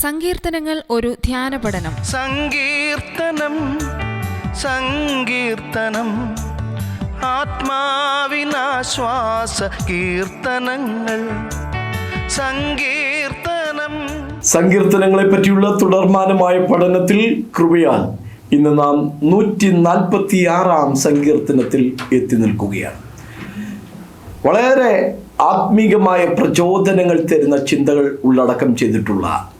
സങ്കീർത്തനങ്ങൾ ഒരു ധ്യാന പഠനം. സങ്കീർത്തനം സങ്കീർത്തനം ആത്മാവിനാശ്വാസ കീർത്തനങ്ങൾ. സങ്കീർത്തനം. സങ്കീർത്തനങ്ങളെ പറ്റിയുള്ള തുടർമാനമായ പഠനത്തിൽ കൃപയാൽ ഇന്ന് നാം നൂറ്റി നാൽപ്പത്തി ആറാം സങ്കീർത്തനത്തിൽ എത്തി നിൽക്കുകയാണ്. വളരെ ആത്മീകമായ പ്രചോദനങ്ങൾ തരുന്ന ചിന്തകൾ ഉള്ളടക്കം ചെയ്തിട്ടുള്ള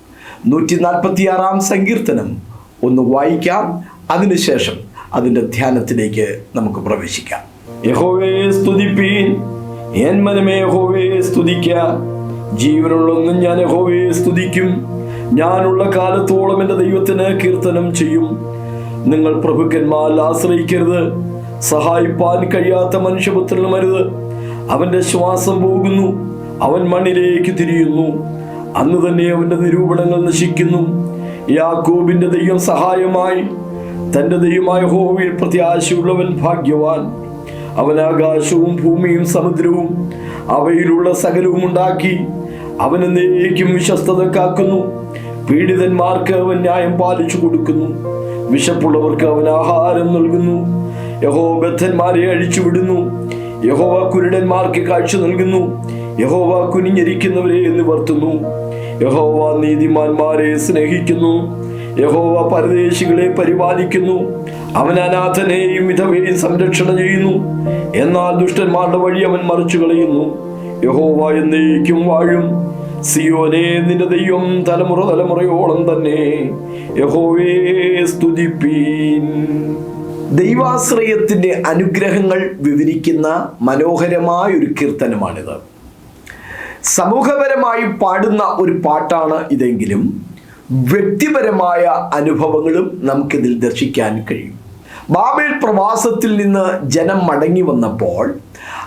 നൂറ്റി നാൽപ്പത്തി ആറാം സങ്കീർത്തനം. ഒന്ന് വായിക്കാം അതിനുശേഷം അതിന്റെ ധ്യാനത്തിലേക്ക് നമുക്ക് പ്രവേശിക്കാം. യഹോവേ സ്തുതിപ്പീൻ എൻ മനമേ യഹോവേ സ്തുതിക്ക. ജീവനുള്ളൊന്നും ഞാൻ യഹോവയെ സ്തുതിക്കും. ഞാനുള്ള കാലത്തോളം എന്റെ ദൈവത്തിന് കീർത്തനം ചെയ്യും. നിങ്ങൾ പ്രഭുക്കന്മാർ ആശ്രയിക്കരുത്. സഹായിപ്പാൻ കഴിയാത്ത മനുഷ്യപുത്രനും അരുത് അവന്റെ ശ്വാസം പോകുന്നു. അവൻ മണ്ണിലേക്ക് തിരിയുന്നു. അന്ന് തന്നെ അവന്റെ നിരൂപണങ്ങൾ നശിക്കുന്നു. യാക്കോബിന്റെ ദൈവം സഹായമായി തന്റെ ദൈവമായ ഹോവിൽ പ്രത്യാശയുള്ളവൻ ഭാഗ്യവാൻ. അവൻ ആകാശവും ഭൂമിയും സമുദ്രവും അവയിലുള്ള സകലവും ഉണ്ടാക്കി അവൻ എന്നേക്കും വിശ്വസ്തത കാക്കുന്നു. പീഡിതന്മാർക്ക് അവൻ ന്യായം പാലിച്ചു കൊടുക്കുന്നു. വിശപ്പുള്ളവർക്ക് അവൻ ആഹാരം നൽകുന്നു. യഹോ ബദ്ധന്മാരെ അഴിച്ചുവിടുന്നു. യഹോവ കുരുടന്മാർക്ക് കാഴ്ച നൽകുന്നു. യഹോവ കുനിഞ്ഞിരിക്കുന്നവരെ എന്ന് വർത്തുന്നു. യഹോവ നീതിമാന്മാരെ സ്നേഹിക്കുന്നു. യഹോവ പരദേശികളെ പരിപാലിക്കുന്നു. അവൻ അനാഥനെയും വിധവയെയും സംരക്ഷണം ചെയ്യുന്നു. എന്നാൽ ദുഷ്ടന്മാരുടെ വഴി അവൻ മറിച്ചു കളയുന്നു. യഹോവ എന്നേക്കും വാഴും. സിയോനെ നിന്റെ ദൈവം തലമുറ തലമുറയോളം തന്നെ. യഹോവേ സ്തുതിപ്പീൻ. ദൈവാശ്രയത്തിന്റെ അനുഗ്രഹങ്ങൾ വിവരിക്കുന്ന മനോഹരമായ ഒരു കീർത്തനമാണിത്. സമൂഹപരമായി പാടുന്ന ഒരു പാട്ടാണ് ഇതെങ്കിലും വ്യക്തിപരമായ അനുഭവങ്ങളും നമുക്കിതിൽ ദർശിക്കാൻ കഴിയും. ബാബേൽ പ്രവാസത്തിൽ നിന്ന് ജനം മടങ്ങി വന്നപ്പോൾ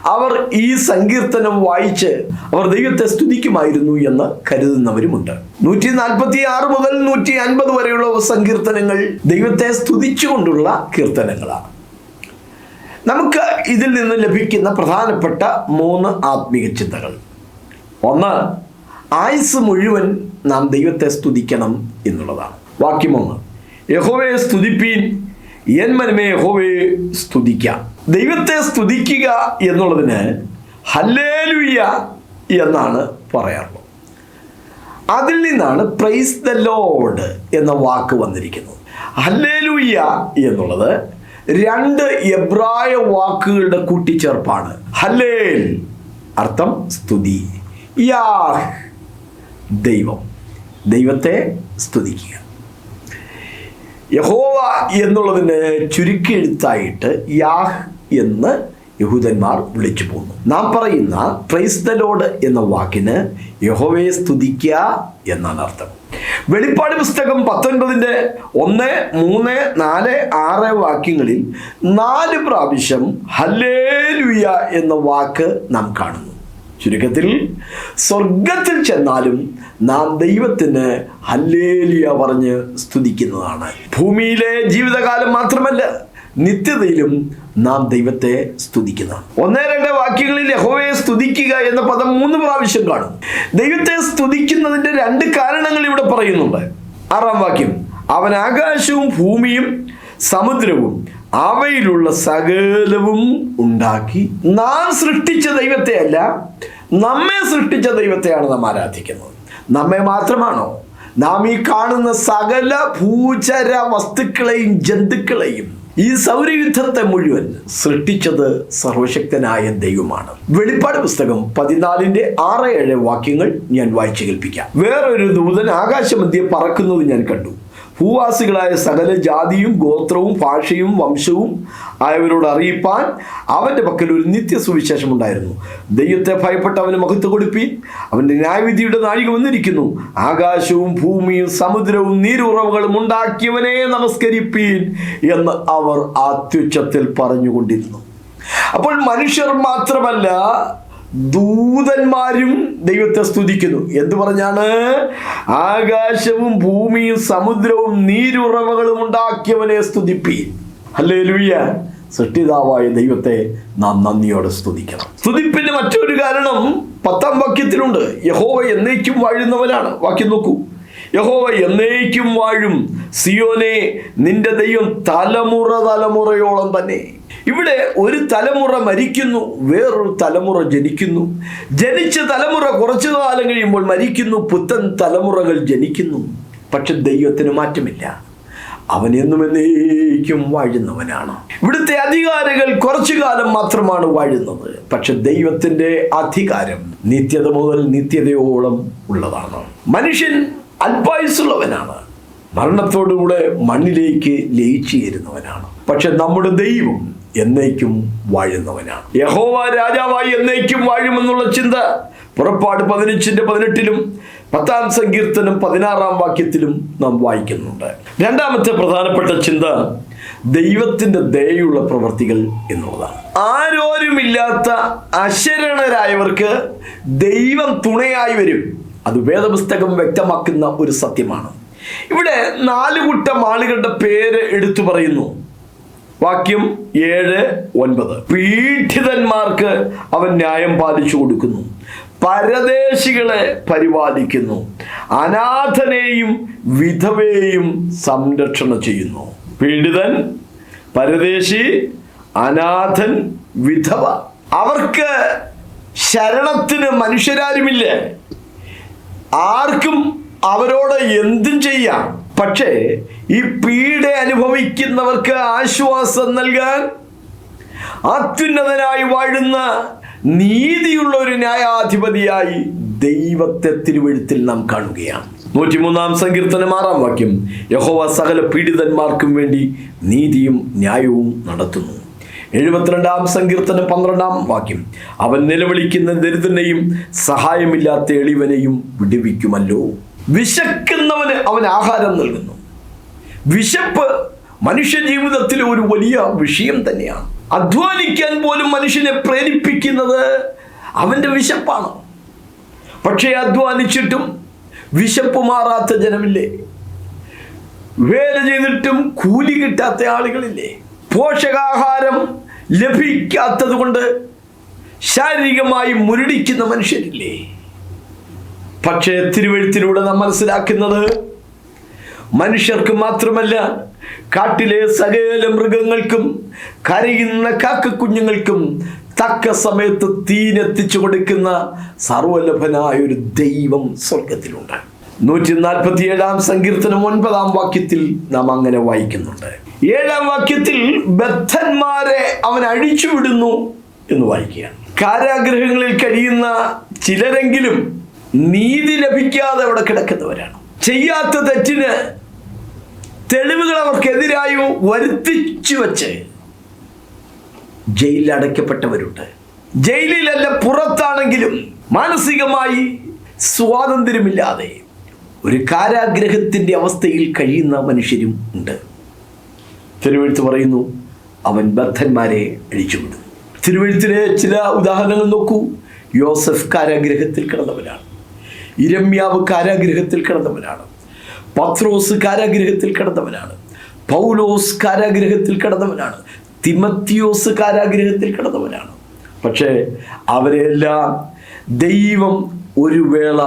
അവർ ഈ സങ്കീർത്തനം വായിച്ച് അവർ ദൈവത്തെ സ്തുതിക്കുമായിരുന്നു എന്ന് കരുതുന്നവരുമുണ്ട്. നൂറ്റി നാൽപ്പത്തി ആറ് മുതൽ നൂറ്റി അൻപത് വരെയുള്ള സങ്കീർത്തനങ്ങൾ ദൈവത്തെ സ്തുതിച്ചുകൊണ്ടുള്ള കീർത്തനങ്ങളാണ്. നമുക്ക് ഇതിൽ നിന്ന് ലഭിക്കുന്ന പ്രധാനപ്പെട്ട മൂന്ന് ആത്മീയ ചിന്തകൾ. ഒന്ന് ആയുസ് മുഴുവൻ നാം ദൈവത്തെ സ്തുതിക്കണം എന്നുള്ളതാണ്. വാക്യം ഒന്ന് യഹോവയെ സ്തുതിപ്പീൻ എൻ മനമേ യഹോവയെ സ്തുതിക്കാം. ദൈവത്തെ സ്തുതിക്കുക എന്നുള്ളതിന് ഹല്ലേലുയ്യ എന്നാണ് പറയാറുള്ളത്. അതിൽ നിന്നാണ് പ്രൈസ് ദ ലോഡ് എന്ന വാക്ക് വന്നിരിക്കുന്നത്. ഹല്ലേലുയ്യ എന്നുള്ളത് രണ്ട് എബ്രായ വാക്കുകളുടെ കൂട്ടിച്ചേർപ്പാണ്. ഹല്ലേൽ അർത്ഥം സ്തുതി. യാഹ് ദൈവം. ദൈവത്തെ സ്തുതിക്കുക. യഹോവ എന്നുള്ളതിന് ചുരുക്കെഴുത്തായിട്ട് യാഹ് എന്ന് യഹൂദന്മാർ വിളിച്ചു പോകുന്നു നാം പറയുന്ന ക്രൈസ്തലോട് എന്ന വാക്കിന് യഹോവയെ സ്തുതിക്കുക എന്നാണ് അർത്ഥം. വെളിപ്പാട് പുസ്തകം പത്തൊൻപതിന്റെ ഒന്ന് മൂന്ന് നാല് ആറ് വാക്യങ്ങളിൽ നാല് പ്രാവശ്യം ഹല്ലേ ലുയ എന്ന വാക്ക് നാം കാണുന്നു. ചുരുക്കത്തിൽ സ്വർഗത്തിൽ ചെന്നാലും നാം ദൈവത്തിന് ഹല്ലേലിയ പറഞ്ഞ് സ്തുതിക്കുന്നതാണ്. ഭൂമിയിലെ ജീവിതകാലം മാത്രമല്ല നിത്യതയിലും നാം ദൈവത്തെ സ്തുതിക്കുന്നു ഒന്നേ രണ്ട് വാക്യങ്ങളിൽ യഹോവയെ സ്തുതിക്കുക എന്ന പദം മൂന്ന് പ്രാവശ്യം കാണും. ദൈവത്തെ സ്തുതിക്കുന്നതിന്റെ രണ്ട് കാരണങ്ങൾ ഇവിടെ പറയുന്നുണ്ട്. ആറാം വാക്യം അവൻ ആകാശവും ഭൂമിയും സമുദ്രവും അവയിലുള്ള സകലവും ഉണ്ടാക്കി നാം സൃഷ്ടിച്ച ദൈവത്തെ അല്ല നമ്മെ സൃഷ്ടിച്ച ദൈവത്തെയാണ് നാം ആരാധിക്കുന്നത്. നമ്മെ മാത്രമാണോ? നാം ഈ കാണുന്ന സകല ഭൂചര വസ്തുക്കളെയും ജന്തുക്കളെയും ഈ സൗരയുദ്ധത്തെ മുഴുവൻ സൃഷ്ടിച്ചത് സർവശക്തനായ ദൈവമാണ്. വെളിപ്പാട് പുസ്തകം പതിനാലിന്റെ ആറ് ഏഴ് വാക്യങ്ങൾ ഞാൻ വായിച്ചു കേൾപ്പിക്കാം. വേറൊരു ദൂതൻ ആകാശമധ്യെ പറക്കുന്നത് ഞാൻ കണ്ടു. ഭൂവാസികളായ സകല ജാതിയും ഗോത്രവും ഭാഷയും വംശവും ആയവരോട് അറിയിപ്പാൻ അവന്റെ പക്കൽ ഒരു നിത്യ സുവിശേഷം ഉണ്ടായിരുന്നു ദൈവത്തെ ഭയപ്പെട്ട് അവന് മഹത്വ കൊടുപ്പി അവന്റെ ന്യായവിധിയുടെ നാഴിക വന്നിരിക്കുന്നു. ആകാശവും ഭൂമിയും സമുദ്രവും നീരുറവുകളും ഉണ്ടാക്കിയവനെ നമസ്കരിപ്പീൻ എന്ന് അവർ അത്യുച്ചത്തിൽ പറഞ്ഞുകൊണ്ടിരുന്നു. അപ്പോൾ മനുഷ്യർ മാത്രമല്ല ദൂതന്മാരും ദൈവത്തെ സ്തുതിക്കുന്നു. എന്ത് പറഞ്ഞാണ്? ആകാശവും ഭൂമിയും സമുദ്രവും നീരുറവകളും ഉണ്ടാക്കിയവനെ സ്തുതിപ്പീൻ. അല്ലേ ലുയ്യ സൃഷ്ടിതാവായ ദൈവത്തെ നാം നന്ദിയോടെ സ്തുതിക്കണം. സ്തുതിപ്പിന്റെ മറ്റൊരു കാരണം പത്താം വാക്യത്തിലുണ്ട്. യഹോവ എന്നേക്കും വാഴുന്നവനാണ്. വാക്യം നോക്കൂ. യഹോവ എന്നേക്കും വാഴും. സിയോനെ നിന്റെ ദൈവം തലമുറ തലമുറയോളം തന്നെ. ഇവിടെ ഒരു തലമുറ മരിക്കുന്നു വേറൊരു തലമുറ ജനിക്കുന്നു. ജനിച്ച തലമുറ കുറച്ചു കാലം കഴിയുമ്പോൾ മരിക്കുന്നു പുത്തൻ തലമുറകൾ ജനിക്കുന്നു. പക്ഷെ ദൈവത്തിന് മാറ്റമില്ല. അവൻ എന്നും എന്നേക്കും വാഴുന്നവനാണ്. ഇവിടുത്തെ അധികാരികൾ കുറച്ചു കാലം മാത്രമാണ് വാഴുന്നത്. പക്ഷെ ദൈവത്തിന്റെ അധികാരം നിത്യത മുതൽ നിത്യതയോളം ഉള്ളതാണ്. മനുഷ്യൻ അല്പായുസുള്ളവനാണ് മരണത്തോടുകൂടെ മണ്ണിലേക്ക് ലയിച്ചു ചേരുന്നവനാണ്. പക്ഷെ നമ്മുടെ ദൈവം എന്നേക്കും വാഴുന്നവനാണ്. യഹോവ രാജാവായി എന്നേക്കും വാഴുമെന്നുള്ള ചിന്ത പുറപ്പാട് പതിനഞ്ചിന്റെ പതിനെട്ടിലും പത്താം സങ്കീർത്തനം പതിനാറാം വാക്യത്തിലും നാം വായിക്കുന്നുണ്ട്. രണ്ടാമത്തെ പ്രധാനപ്പെട്ട ചിന്ത ദൈവത്തിന്റെ ദയുള്ള പ്രവർത്തികൾ എന്നുള്ളതാണ്. ആരോരുമില്ലാത്ത അശരണരായവർക്ക് ദൈവം തുണയായി വരും. അത് വേദപുസ്തകം വ്യക്തമാക്കുന്ന ഒരു സത്യമാണ്. ഇവിടെ നാല് കൂട്ടം ആളുകളുടെ പേര് എടുത്തു പറയുന്നു. വാക്യം ഏഴ് ഒൻപത്. പീഡിതന്മാർക്ക് അവൻ ന്യായം പാലിച്ചു കൊടുക്കുന്നു. പരദേശികളെ പരിപാലിക്കുന്നു. അനാഥനെയും വിധവയെയും സംരക്ഷണ ചെയ്യുന്നു. പീഡിതൻ പരദേശി അനാഥൻ വിധവ. അവർക്ക് ശരണത്തിന് മനുഷ്യരാരുമില്ല? ആർക്കും അവരോട് എന്തും ചെയ്യാം. പക്ഷേ ഈ പീഡ അനുഭവിക്കുന്നവർക്ക് ആശ്വാസം നൽകാൻ അത്യുന്നതനായി വാഴുന്ന നീതിയുള്ള ഒരു ന്യായാധിപതിയായി ദൈവത്തെ തിരുവഴുത്തിൽ നാം കാണുകയാണ്. നൂറ്റിമൂന്നാം സങ്കീർത്തനം ആറാം വാക്യം. യഹോവ സകല പീഡിതന്മാർക്കും വേണ്ടി നീതിയും ന്യായവും നടത്തുന്നു. എഴുപത്തിരണ്ടാം സങ്കീർത്തനം പന്ത്രണ്ടാം വാക്യം. അവൻ നിലവിളിക്കുന്ന ദരിദ്രനെയും സഹായമില്ലാത്ത എളിവനെയും വിടുവിക്കുമല്ലോ. വിശക്കുന്നവന് അവൻ ആഹാരം നൽകുന്നു. വിശപ്പ് മനുഷ്യ ജീവിതത്തിലെ ഒരു വലിയ വിഷയം തന്നെയാണ്. അധ്വാനിക്കാൻ പോലും മനുഷ്യനെ പ്രേരിപ്പിക്കുന്നത് അവന്റെ വിശപ്പാണ്. പക്ഷേ അധ്വാനിച്ചിട്ടും വിശപ്പ് മാറാത്ത ജനമില്ലേ? വേല ചെയ്തിട്ടും കൂലി കിട്ടാത്ത ആളുകളില്ലേ? പോഷകാഹാരം ലഭിക്കാത്തത് കൊണ്ട് ശാരീരികമായി മുരടിക്കുന്ന മനുഷ്യരില്ലേ? പക്ഷേ തിരുവഴുത്തിലൂടെ നാം മനസ്സിലാക്കുന്നത് മനുഷ്യർക്ക് മാത്രമല്ല കാട്ടിലെ സകല മൃഗങ്ങൾക്കും കരയുന്ന കാക്കക്കുഞ്ഞുങ്ങൾക്കും തക്ക സമയത്ത് തീനെത്തിച്ചു കൊടുക്കുന്ന സർവലഭനായ ഒരു ദൈവം സ്വർഗത്തിലുണ്ട് നൂറ്റി നാൽപ്പത്തി ഏഴാം സങ്കീർത്തനം ഒൻപതാം വാക്യത്തിൽ നാം അങ്ങനെ വായിക്കുന്നുണ്ട്. ഏഴാം വാക്യത്തിൽ ബദ്ധന്മാരെ അവൻ അഴിച്ചുവിടുന്നു എന്ന് വായിക്കുകയാണ്. കാരാഗ്രഹങ്ങളിൽ കഴിയുന്ന ചിലരെങ്കിലും നീതി ലഭിക്കാതെ അവിടെ കിടക്കുന്നവരാണ്. ചെയ്യാത്ത തെറ്റിന് തെളിവുകൾ അവർക്കെതിരായി വരുത്തിച്ചു വച്ച് ജയിലിൽ അടയ്ക്കപ്പെട്ടവരുണ്ട്. ജയിലിലല്ല പുറത്താണെങ്കിലും മാനസികമായി സ്വാതന്ത്ര്യമില്ലാതെ ഒരു കാരാഗ്രഹത്തിന്റെ അവസ്ഥയിൽ കഴിയുന്ന മനുഷ്യരും ഉണ്ട്. തിരുവഴുത്ത് പറയുന്നു അവൻ ബദ്ധന്മാരെ അഴിച്ചുവിടും തിരുവഴുത്തിലെ ചില ഉദാഹരണങ്ങൾ നോക്കൂ. യോസഫ് കാരാഗ്രഹത്തിൽ കിടന്നവനാണ്. ഇരമ്യാവ് കാരാഗ്രഹത്തിൽ കിടന്നവനാണ്. പത്രോസ് കാരാഗ്രഹത്തിൽ കിടന്നവനാണ്. പൗലോസ് കാരാഗ്രഹത്തിൽ കിടന്നവനാണ്. തിമത്തിയോസ് കാരാഗ്രഹത്തിൽ കിടന്നവനാണ്. പക്ഷേ അവരെല്ലാം ദൈവം ഒരു വേള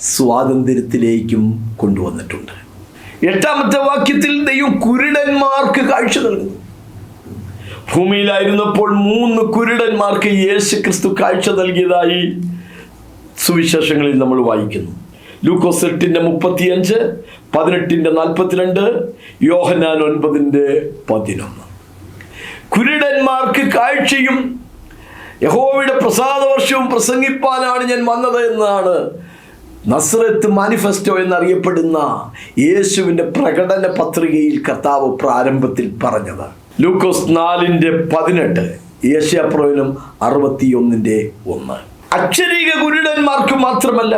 സ്വാതന്ത്ര്യത്തിലേക്കും കൊണ്ടുവന്നിട്ടുണ്ട്. എട്ടാമത്തെ വാക്യത്തിൽ ദൈവം കുരുടന്മാർക്ക് കാഴ്ച നൽകുന്നു. ഭൂമിയിലായിരുന്നപ്പോൾ മൂന്ന് കുരുടന്മാർക്ക് യേശു ക്രിസ്തു കാഴ്ച നൽകിയതായി സുവിശേഷങ്ങളിൽ നമ്മൾ വായിക്കുന്നു. ലൂക്കോസ് എട്ടിന്റെ മുപ്പത്തിയഞ്ച് പതിനെട്ടിന്റെ നാൽപ്പത്തിരണ്ട് യോഹനാൻ ഒൻപതിന്റെ പതിനൊന്ന്. കുരുടന്മാർക്ക് കാഴ്ചയും യഹോവയുടെ പ്രസാദവർഷവും പ്രസംഗിപ്പാനാണ് ഞാൻ വന്നത് എന്നാണ് നസ്രത്ത് മാനിഫെസ്റ്റോ എന്നറിയപ്പെടുന്ന യേശുവിന്റെ പ്രകടന പത്രികയിൽ കർത്താവ് പ്രാരംഭത്തിൽ പറഞ്ഞത്. ലൂക്കോസ് നാലിന്റെ പതിനെട്ട് ഏഷ്യാപ്രോയിലും അറുപത്തിയൊന്നിന്റെ ഒന്ന്. അക്ഷരീക കുരുടന്മാർക്ക് മാത്രമല്ല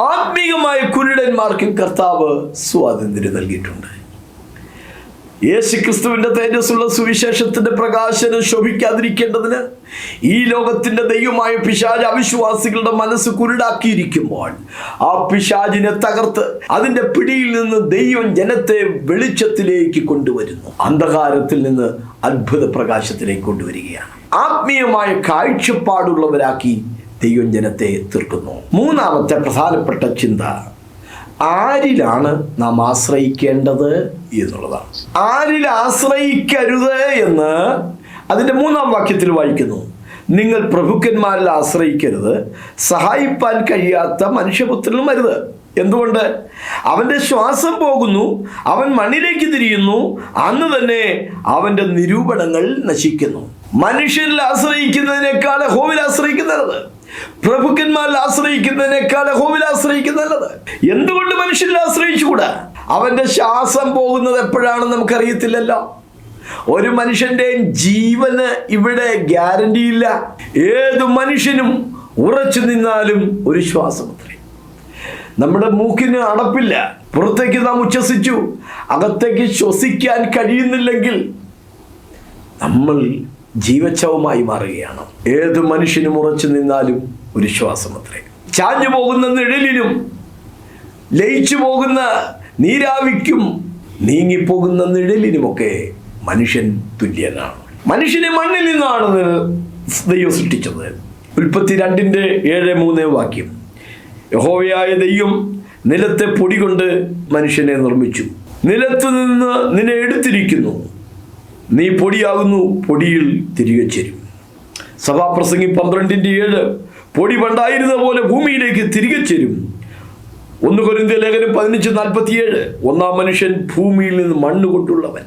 ആത്മീകമായ കുരുടന്മാർക്കും കർത്താവ് സ്വാതന്ത്ര്യം നൽകിയിട്ടുണ്ട്. യേശു ക്രിസ്തുവിന്റെ തേജസ്സുള്ള സുവിശേഷത്തിന്റെ പ്രകാശനം ശോഭിക്കാതിരിക്കേണ്ടതിന് ഈ ലോകത്തിന്റെ ദൈവമായ പിശാജ് അവിശ്വാസികളുടെ മനസ്സ് കുരുടാക്കിയിരിക്കുമ്പോൾ ആ പിശാജിനെ തകർത്ത് അതിന്റെ പിടിയിൽ നിന്ന് ദൈവം ജനത്തെ വെളിച്ചത്തിലേക്ക് കൊണ്ടുവരുന്നു. അന്ധകാരത്തിൽ നിന്ന് അത്ഭുത പ്രകാശത്തിലേക്ക് കൊണ്ടുവരികയാണ്. ആത്മീയമായ കാഴ്ചപ്പാടുള്ളവരാക്കി ദൈവം ജനത്തെ തീർക്കുന്നു മൂന്നാമത്തെ പ്രധാനപ്പെട്ട ചിന്ത ആരിലാണ് നാം ആശ്രയിക്കേണ്ടത് എന്നുള്ളതാണ്. ആരിൽ ആശ്രയിക്കരുത് എന്ന് അതിന്റെ മൂന്നാം വാക്യത്തിൽ വായിക്കുന്നു. നിങ്ങൾ പ്രഭുക്കന്മാരിൽ ആശ്രയിക്കരുത് സഹായിപ്പാൻ കഴിയാത്ത മനുഷ്യപുത്രനും വരുത് എന്തുകൊണ്ട്? അവന്റെ ശ്വാസം പോകുന്നു അവൻ മണ്ണിലേക്ക് തിരിയുന്നു അന്ന് തന്നെ അവന്റെ നിരൂപണങ്ങൾ നശിക്കുന്നു. മനുഷ്യരിൽ ആശ്രയിക്കുന്നതിനേക്കാൾ ഹോവിൽ ആശ്രയിക്കുന്നത് പ്രഭുക്കന്മാരിൽ ആശ്രയിക്കുന്നതിനേക്കാൾ ഹോമിൽ ആശ്രയിക്കുന്ന നല്ലത്. എന്തുകൊണ്ട് മനുഷ്യരിൽ ആശ്രയിച്ചുകൂടാ? അവന്റെ ശ്വാസം പോകുന്നത് എപ്പോഴാണെന്ന് നമുക്കറിയത്തില്ലല്ലോ. ഒരു മനുഷ്യന്റെ ജീവന് ഇവിടെ ഗ്യാരണ്ടി ഇല്ല. ഏത് മനുഷ്യനും ഉറച്ചു നിന്നാലും ഒരു ശ്വാസം നമ്മുടെ മൂക്കിന് അടപ്പില്ല. പുറത്തേക്ക് നാം ഉച്ഛസിച്ചു. അകത്തേക്ക് ശ്വസിക്കാൻ കഴിയുന്നില്ലെങ്കിൽ നമ്മൾ ജീവച്ഛവമായി മാറുകയാണ്. ഏത് മനുഷ്യനും ഉറച്ചു നിന്നാലും ഒരു ശ്വാസമത്രേ ചാഞ്ഞു പോകുന്ന നിഴലിനും ലയിച്ചു പോകുന്ന നീരാവിക്കും നീങ്ങിപ്പോകുന്ന നിഴലിനുമൊക്കെ മനുഷ്യൻ തുല്യനാണ്. മനുഷ്യനെ മണ്ണിൽ നിന്നാണ് ദൈവം സൃഷ്ടിച്ചത്. ഉൽപ്പത്തി രണ്ടിന്റെ ഏഴ് മൂന്ന് വാക്യം. യഹോവയായ ദൈവം നിലത്തെ പൊടി കൊണ്ട് മനുഷ്യനെ നിർമ്മിച്ചു. നിലത്ത് നിന്ന് നിന്നെ എടുത്തിരിക്കുന്നു. നീ പൊടിയാകുന്നു പൊടിയിൽ തിരികെ ചേരും. സഭാപ്രസംഗി പന്ത്രണ്ടിന്റെ ഏഴ് പൊടി പണ്ടായിരുന്ന പോലെ ഭൂമിയിലേക്ക് തിരികെ ചേരും ഒന്ന് കൊരിന്ത്യ ലേഖനം പതിനഞ്ച് നാൽപ്പത്തിയേഴ്. ഒന്നാം മനുഷ്യൻ ഭൂമിയിൽ നിന്ന് മണ്ണ് കൊണ്ടുള്ളവൻ.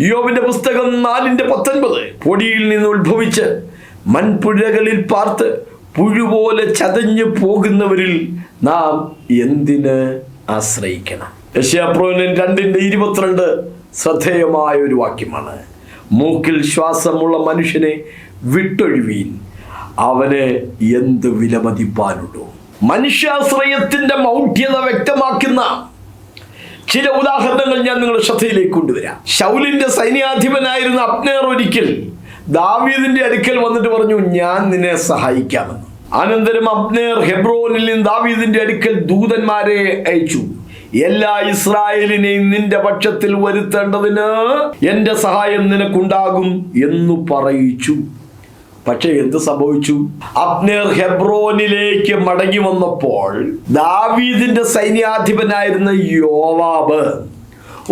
യോബിന്റെ പുസ്തകം നാലിന്റെ പത്തൊൻപത്. പൊടിയിൽ നിന്ന് ഉത്ഭവിച്ച് മൺപുഴകളിൽ പാർത്ത് പുഴുപോലെ ചതഞ്ഞു പോകുന്നവരിൽ നാം എന്തിന് ആശ്രയിക്കണം? യശയാപ്രോനൻ രണ്ടിന്റെ ഇരുപത്തിരണ്ട് ശ്രദ്ധേയമായ ഒരു വാക്യമാണ്. മൂക്കിൽ ശ്വാസമുള്ള മനുഷ്യനെ വിട്ടൊഴിവീൻ. അവന് എന്ത് വിലമതിപ്പാനുണ്ടോ മനുഷ്യാശ്രയത്തിന്റെ മൗഢ്യത വ്യക്തമാക്കുന്ന ചില ഉദാഹരണങ്ങൾ ഞാൻ നിങ്ങളുടെ ശ്രദ്ധയിലേക്ക് കൊണ്ടുവരാം. ശൗലിന്റെ സൈന്യാധിപനായിരുന്ന അപ്നേർ ഒരിക്കൽ ദാവീദിന്റെ അടുക്കൽ വന്നിട്ട് പറഞ്ഞു ഞാൻ നിന്നെ സഹായിക്കാമെന്ന്. അനന്തരം അപ്നേർ ഹെബ്രോനിൽ നിന്ന് ദാവീദിന്റെ അടുക്കൽ ദൂതന്മാരെ അയച്ചു. എല്ലാ ഇസ്രായേലിനെയും നിന്റെ പക്ഷത്തിൽ വരുത്തേണ്ടതിന് എന്റെ സഹായം നിനക്കുണ്ടാകും എന്നു പറയിച്ചു. പക്ഷെ എന്ത് സംഭവിച്ചു? അബ്നേർ ഹെബ്രോനിലേക്ക് മടങ്ങി വന്നപ്പോൾ ദാവീദിന്റെ സൈന്യാധിപനായിരുന്ന യോവാബ്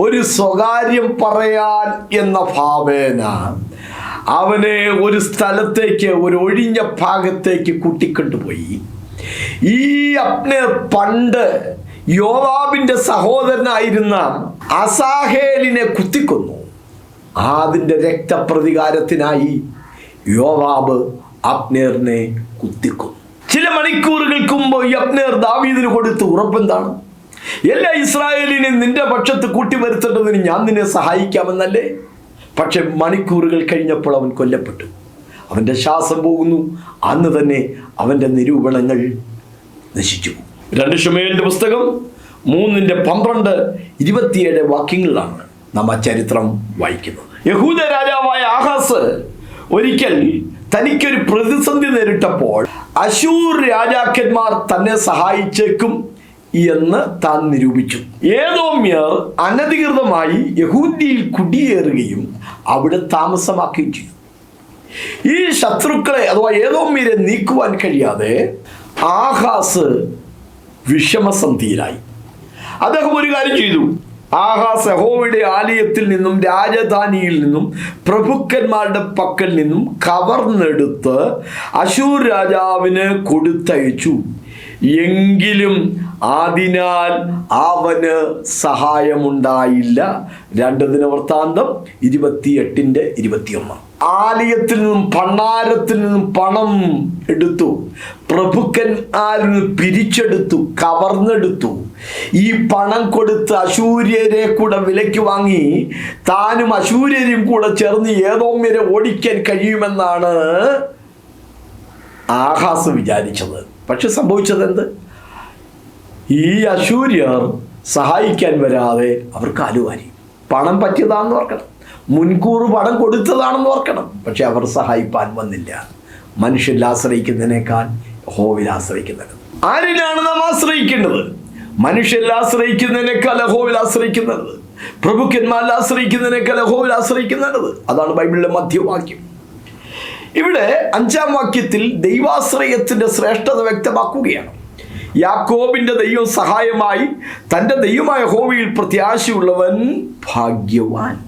ഒരു സ്വകാര്യം പറയാൻ എന്ന ഭാവേന അവനെ ഒരു സ്ഥലത്തേക്ക് ഒരു ഒഴിഞ്ഞ ഭാഗത്തേക്ക് കൂട്ടിക്കൊണ്ടുപോയി. ഈ അപ്നേർ പണ്ട് യോവാബിന്റെ സഹോദരനായിരുന്ന അസാഹേലിനെ കുത്തിക്കൊന്നു. അതിന്റെ രക്തപ്രതികാരത്തിനായി യോവാബ് അപ്നേറിനെ കുത്തിക്കൊന്നു. ചില മണിക്കൂറുകൾക്ക് മുമ്പ് അപ്നേർ ദാവീദിന് കൊടുത്ത ഉറപ്പെന്താണ്? എല്ലാ ഇസ്രായേലിനെയും നിന്റെ പക്ഷത്ത് കൂട്ടി വരുത്തേണ്ടതിന് ഞാൻ നിന്നെ സഹായിക്കാമെന്നല്ലേ? പക്ഷെ മണിക്കൂറുകൾ കഴിഞ്ഞപ്പോൾ അവൻ കൊല്ലപ്പെട്ടു. അവന്റെ ശ്വാസം പോകുന്നു. അന്ന് തന്നെ അവന്റെ നിരൂപണങ്ങൾ നശിച്ചു രണ്ട് ഷുമേലിന്റെ പുസ്തകം മൂന്നിന്റെ പന്ത്രണ്ട് ഇരുപത്തിയേഴ് വാക്യങ്ങളിലാണ് നാം ആ ചരിത്രം വായിക്കുന്നത്. യഹൂദ രാജാവായ ആഹാസ് ഒരിക്കൽ തനിക്കൊരു പ്രതിസന്ധി നേരിട്ടപ്പോൾ അശൂർ രാജാക്കന്മാർ തന്നെ സഹായിച്ചേക്കും എന്ന് താൻ നിരൂപിച്ചു. ഏതോമ്യർ അനധികൃതമായി യഹൂദിയിൽ കുടിയേറുകയും അവിടെ താമസമാക്കുകയും ചെയ്തു. ഈ ശത്രുക്കളെ അഥവാ ഏതോമ്യരെ നീക്കുവാൻ കഴിയാതെ ആഹാസ് വിഷമസന്ധിയിലായി. അദ്ദേഹം ഒരു കാര്യം ചെയ്തു. ആഹാസ് യഹോവയുടെ ആലയത്തിൽ നിന്നും രാജധാനിയിൽ നിന്നും പ്രഭുക്കന്മാരുടെ പക്കൽ നിന്നും കവർന്നെടുത്ത് അശൂർ രാജാവിന് കൊടുത്തയച്ചു. എങ്കിലും അതിനാൽ അവന് സഹായമുണ്ടായില്ല. രണ്ട് ദിനവൃത്താന്തം ഇരുപത്തിയെട്ടിന്റെ ഇരുപത്തിയൊന്ന്. ആലയത്തിൽ നിന്നും പണ്ണാരത്തിൽ നിന്നും പണം എടുത്തു. പ്രഭുക്കന്മാരിൽ നിന്ന് പിരിച്ചെടുത്തു കവർന്നെടുത്തു. ഈ പണം കൊടുത്ത് അശൂര്യരെ കൂടെ വിലയ്ക്ക് വാങ്ങി താനും അശൂര്യരും കൂടെ ചേർന്ന് ഏതോമ്യരെ ഓടിക്കാൻ കഴിയുമെന്നാണ് ആഹാസ് വിചാരിച്ചത്. പക്ഷെ സംഭവിച്ചത് എന്ത് ഈ അശൂര്യർ സഹായിക്കാൻ വരാതെ അവർക്ക് അലുവാരി. പണം പറ്റിയതാണെന്ന് ഓർക്കണം. മുൻകൂർ പണം കൊടുത്തതാണെന്ന് ഓർക്കണം. പക്ഷെ അവർ സഹായിപ്പാൻ വന്നില്ല. മനുഷ്യരിൽ ആശ്രയിക്കുന്നതിനേക്കാൾ ഹോവിൽ ആശ്രയിക്കുന്നത് ആരിലാണ് നാം ആശ്രയിക്കേണ്ടത്? മനുഷ്യരിൽ ആശ്രയിക്കുന്നതിനേക്കാൾ ഹോവിൽ ആശ്രയിക്കുന്നത് പ്രഭുക്കന്മാരിൽ ആശ്രയിക്കുന്നതിനേക്കാൾ ഹോവിൽ ആശ്രയിക്കുന്നത് അതാണ് ബൈബിളിലെ മധ്യവാക്യം. ഇവിടെ അഞ്ചാം വാക്യത്തിൽ ദൈവാശ്രയത്തിന്റെ ശ്രേഷ്ഠത വ്യക്തമാക്കുകയാണ്. യാക്കോബിന്റെ ദൈവം സഹായമായി തന്റെ ദൈവമായ ഹോവിയിൽ പ്രത്യാശയുള്ളവൻ ഭാഗ്യവാൻ.